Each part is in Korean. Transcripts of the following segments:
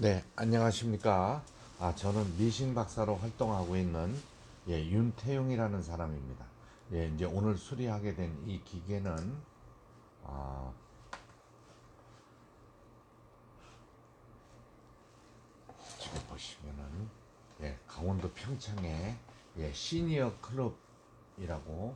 네, 안녕하십니까. 아, 저는 미신 박사로 활동하고 있는 예, 윤태용이라는 사람입니다. 예, 이제 오늘 수리하게 된 이 기계는 아, 지금 보시면은 예, 강원도 평창에 예, 시니어 클럽이라고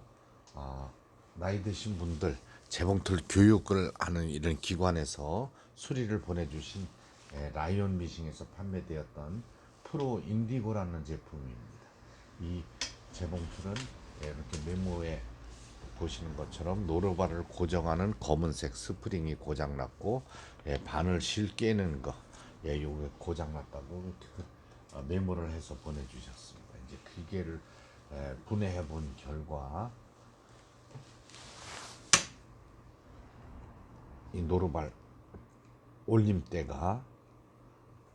아, 나이 드신 분들 재봉틀 교육을 하는 이런 기관에서 수리를 보내주신 예, 라이온 미싱에서 판매되었던 프로 인디고라는 제품입니다. 이 재봉틀은 예, 이렇게 메모에 보시는 것처럼 노르바를 고정하는 검은색 스프링이 고장났고 예, 바늘 실 깨는 거 예, 요게 고장났다고 이렇게 어, 메모를 해서 보내주셨습니다. 이제 기계를 예, 분해해 본 결과 이 노르발 올림대가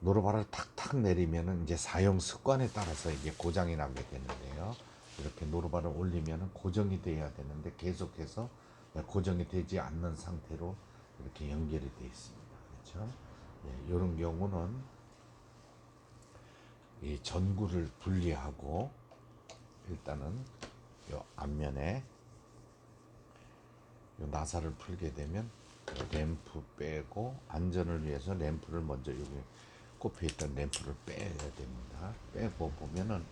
노르발을 탁탁 내리면은 이제 사용 습관에 따라서 이게 고장이 나게 되는데요. 이렇게 노르발을 올리면은 고정이 돼야 되는데 계속해서 고정이 되지 않는 상태로 이렇게 연결이 되어 있습니다. 그렇죠? 예, 이런 경우는 이 전구를 분리하고 일단은 요 앞면에 요 나사를 풀게 되면 램프 빼고 안전을 위해서 램프를 먼저 여기 꼽혀 있던 램프를 빼야 됩니다. 빼고 보면은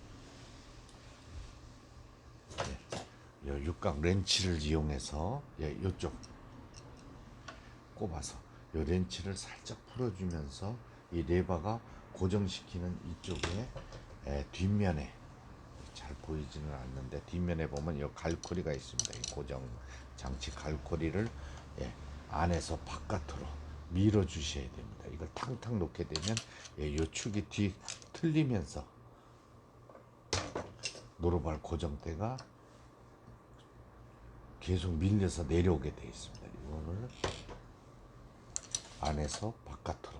예, 요 육각 렌치를 이용해서 예, 요쪽 꼽아서 요 렌치를 살짝 풀어주면서 이 레버가 고정시키는 이쪽에 예, 뒷면에 잘 보이지는 않는데 뒷면에 보면 요 갈고리가 있습니다. 이 고정 장치 갈고리를 예, 안에서 바깥으로 밀어 주셔야 됩니다. 이걸 탕탕 놓게 되면 예, 요 축이 뒤 틀리면서 노루발 고정대가 계속 밀려서 내려오게 되어 있습니다. 이거를 안에서 바깥으로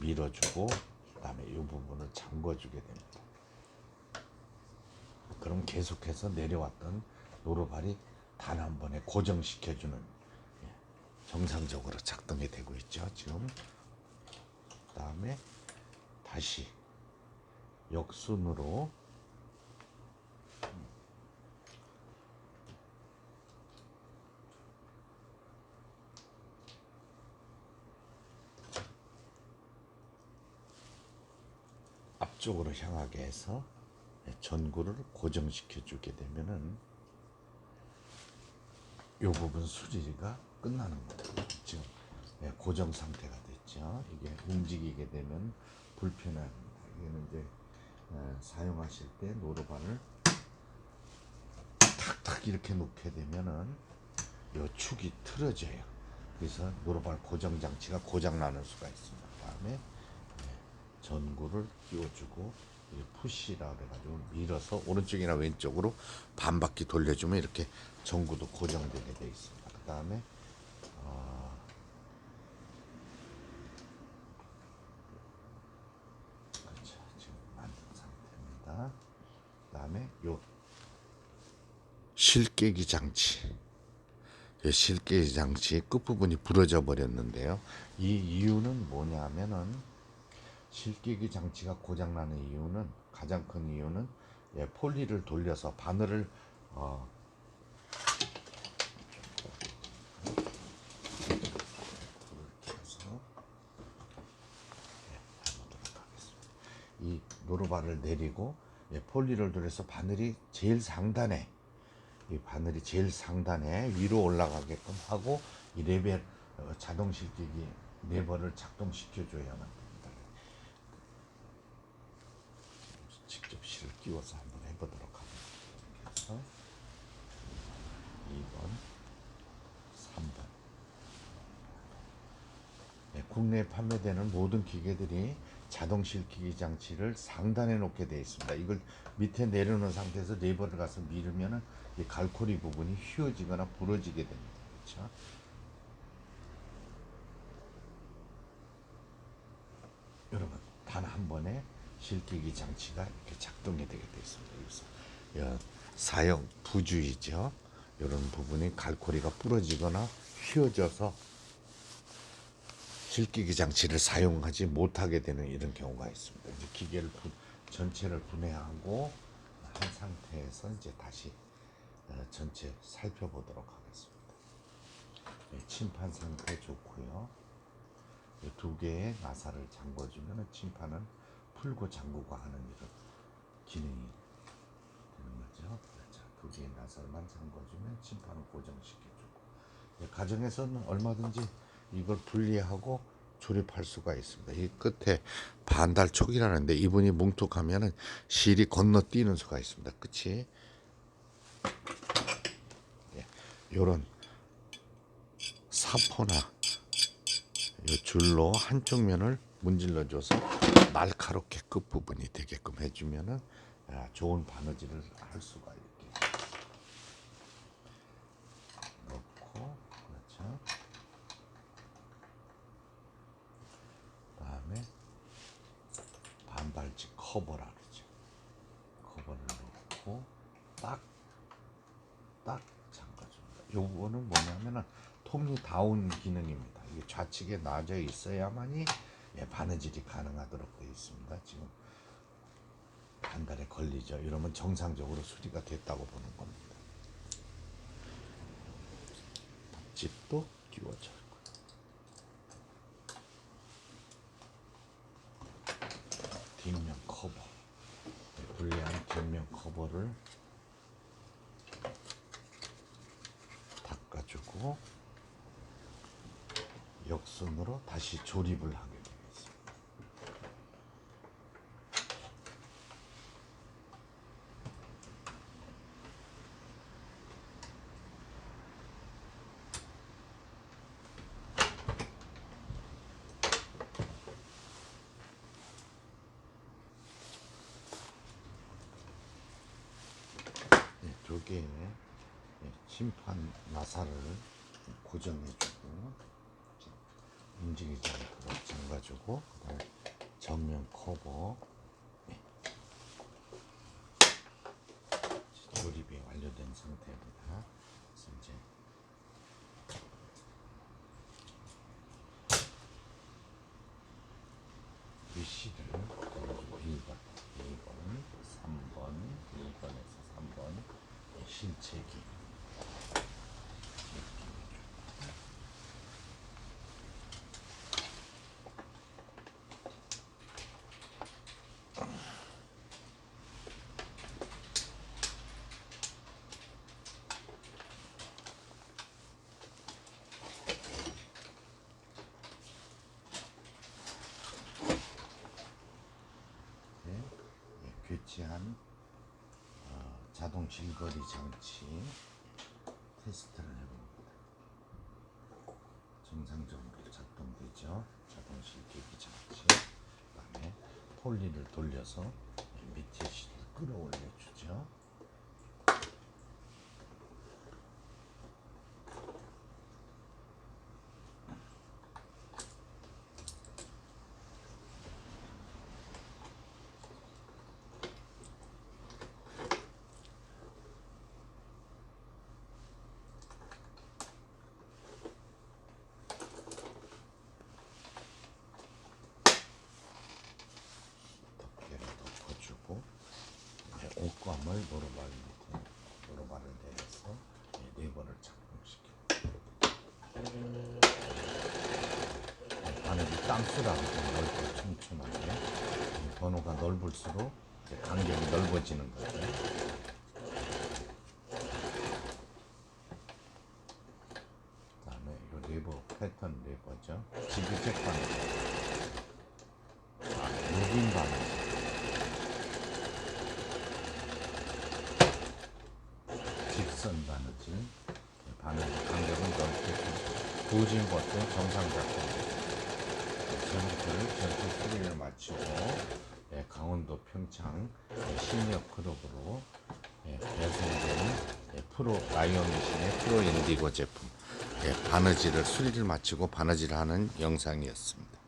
밀어주고 그다음에 이 부분을 잠궈주게 됩니다. 그럼 계속해서 내려왔던 노루발이 단 한 번에 고정시켜주는 예, 정상적으로 작동이 되고 있죠. 지금 그 다음에 다시 역순으로 앞쪽으로 향하게 해서 전구를 고정시켜 주게 되면은 이 부분 수리가 끝나는 거예요. 지금 예, 고정 상태가 됐죠. 이게 움직이게 되면 불편합니다. 이게는 이제 예, 사용하실 때 노루발을 탁탁 이렇게 놓게 되면은 이 축이 틀어져요. 그래서 노루발 고정 장치가 고장 나는 수가 있습니다. 그다음에 예, 전구를 끼워주고 이 푸시라 그래가지고 밀어서 오른쪽이나 왼쪽으로 반 바퀴 돌려주면 이렇게 전구도 고정되게 돼 있습니다. 그 다음에 어, 실깨기 장치 이 실깨기 장치 끝부분이 부러져 버렸는데요. 이 이유는 뭐냐면은 실기기 장치가 고장나는 이유는 가장 큰 이유는 예, 폴리를 돌려서 바늘을 어, 불을 켜서 예, 해보도록 하겠습니다. 이 노루발을 내리고 예, 폴리를 돌려서 바늘이 제일 상단에 이 바늘이 제일 상단에 위로 올라가게끔 하고 이 레벨 어, 자동 실기기 레버를 작동시켜 줘야만 됩니다. 직접 실을 끼워서 한번 해보도록 하겠습니다. 그래서 2번, 3번. 네, 국내에 판매되는 모든 기계들이 자동 실기기 장치를 상단에 놓게 되어 있습니다. 이걸 밑에 내려놓은 상태에서 레버를 가서 밀으면은 이 갈코리 부분이 휘어지거나 부러지게 됩니다. 그렇죠? 여러분 단 한 번에 실기기 장치가 이렇게 작동이 되게 되어 있습니다. 그래서 여, 사용 부주의죠. 이런 부분이 갈고리가 부러지거나 휘어져서 실기기 장치를 사용하지 못하게 되는 이런 경우가 있습니다. 이제 기계를 분- 전체를 분해하고 한 상태에서 이제 다시 어, 전체 살펴보도록 하겠습니다. 네, 침판 상태 좋고요. 이두 개의 나사를 잠궈주면 침판은 풀고 잠그고 하는 이런 기능이 되는 거죠. 자, 두 개의 나사만 잠궈주면 침판을 고정시켜주고 예, 가정에서는 얼마든지 이걸 분리하고 조립할 수가 있습니다. 이 끝에 반달촉이라는데 이분이 뭉툭하면은 실이 건너뛰는 수가 있습니다. 끝이 예, 요런 사포나 이 줄로 한쪽 면을 문질러 줘서 날카롭게 끝 부분이 되게끔 해주면은 아, 좋은 바느질을 할 수가 있게 넣고 그렇죠. 다음에 반발지 커버라 그러죠. 커버를 넣고 딱 딱 잠가줍니다. 요거는 뭐냐면은 톱니 다운 기능입니다. 이게 좌측에 놔져 있어야만이 예, 바느질이 가능하도록 되어 있습니다. 지금 한 달에 걸리죠. 이러면 정상적으로 수리가 됐다고 보는 겁니다. 집도 끼워져 있고. 뒷면 커버. 네, 불리한 뒷면 커버를 닦아주고 역순으로 다시 조립을 하게 되겠습니다. 네, 두 개의 예, 심판 나사를 고정해주고 자, 움직이지 않도록 잠가주고 그다음에 정면 커버 예. 조립이 완료된 상태입니다. 그래서 이제 걸어주고 1번, 2번, 3번, 1번에서 3번 실체기 네, 예, 교체한 어, 자동 실거리 장치 테스트를 해봅니다. 정상적으로 작동되죠. 자동 실기기 장치. 그 다음에 폴리를 돌려서 밑에 실을 끌어올려 주죠. 덮개를 덮어주고 이제 옷감을 노루발 밑에 노루발을 내려서 네, 네번을 착용시켜. 바늘이 땅수라고 좀 넓고 촘촘하게 이 번호가 넓을수록 간격이 넓어지는 레버 패턴 레버죠. 지그재 바늘. 아, 무긴 바늘. 직선 바느질 바늘 간격은 넓게 부어진 것도 정상 작동 전투를 전투 수리를 마치고 예, 강원도 평창 예, 시니어 클럽으로 예, 배송된 예, 프로 라이오미신의 프로 인디고 제품. 예, 바느질을 수리를 마치고 바느질 하는 영상이었습니다.